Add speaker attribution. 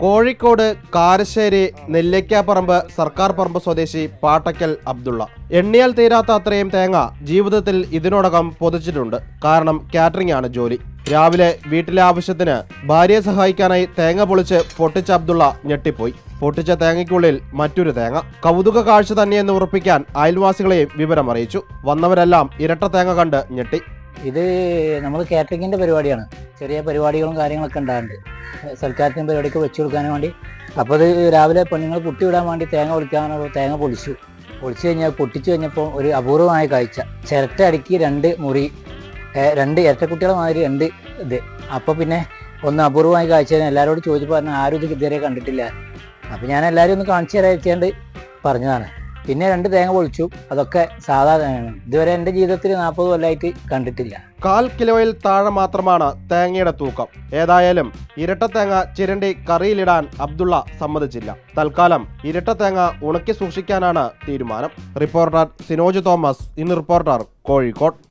Speaker 1: കോഴിക്കോട് കാരശ്ശേരി നെല്ലിക്കാപ്പറമ്പ് സർക്കാർ പറമ്പ് സ്വദേശി പാട്ടക്കൽ അബ്ദുള്ള. എണ്ണിയാൽ തീരാത്ത അത്രയും തേങ്ങ ജീവിതത്തിൽ ഇതിനോടകം പൊതിച്ചിട്ടുണ്ട്. കാരണം കാറ്ററിംഗ് ആണ് ജോലി. രാവിലെ വീട്ടിലെ ആവശ്യത്തിന് ഭാര്യയെ സഹായിക്കാനായി തേങ്ങ പൊളിച്ച് പൊട്ടിച്ച അബ്ദുള്ള ഞെട്ടിപ്പോയി. പൊട്ടിച്ച തേങ്ങയ്ക്കുള്ളിൽ മറ്റൊരു തേങ്ങ. കൗതുക കാഴ്ച തന്നെയെന്ന് ഉറപ്പിക്കാൻ അയൽവാസികളെയും വിവരം അറിയിച്ചു വന്നവരെല്ലാം ഇരട്ട തേങ്ങ കണ്ട് ഞെട്ടി.
Speaker 2: ഇത് നമ്മൾ കാറ്ററിംഗിന്റെ പരിപാടിയാണ്. ചെറിയ പരിപാടികളും കാര്യങ്ങളൊക്കെ ഉണ്ടാകുന്നുണ്ട്. സൽക്കാരത്തിന് പരിപാടിക്ക് വെച്ച് കൊടുക്കാൻ വേണ്ടി. അപ്പോൾ അത് രാവിലെ പെണ്ണുങ്ങൾ പുട്ടി വിടാൻ വേണ്ടി തേങ്ങ പൊളിക്കാനുള്ള തേങ്ങ പൊളിച്ചു. പൊളിച്ചു കഴിഞ്ഞാൽ പൊട്ടിച്ചു കഴിഞ്ഞപ്പോൾ ഒരു അപൂർവമായ കാഴ്ച. ചിരട്ട അടുക്കി രണ്ട് മുറി രണ്ട് ഇരട്ടക്കുട്ടികളെ മാതിരി രണ്ട് ഇത്. അപ്പോൾ പിന്നെ ഒന്ന് അപൂർവമായ കാഴ്ച. എല്ലാവരോടും ചോദിച്ചപ്പോൾ പറഞ്ഞാൽ ആരും ഇത് ഇതുവരെ കണ്ടിട്ടില്ല. അപ്പോൾ ഞാൻ എല്ലാവരും ഒന്ന് കാണിച്ചു തരാൻ പറഞ്ഞതാണ്. പിന്നെ രണ്ട് തേങ്ങ പൊളിച്ചു. അതൊക്കെ സാധാരണ ഇതുവരെ എന്റെ ജീവിതത്തിൽ നാൽപ്പത് കൊല്ലമായിട്ട് കണ്ടിട്ടില്ല.
Speaker 1: കാൽ കിലോയിൽ താഴെ മാത്രമാണ് തേങ്ങയുടെ തൂക്കം. ഏതായാലും ഇരട്ട തേങ്ങ ചിരണ്ടി കറിയിലിടാൻ അബ്ദുള്ള സമ്മതിച്ചില്ല. തൽക്കാലം ഇരട്ട തേങ്ങ ഉണക്കി സൂക്ഷിക്കാനാണ് തീരുമാനം. റിപ്പോർട്ടർ സിനോജ് തോമസ് ഇന്ന് റിപ്പോർട്ടർ കോഴിക്കോട്.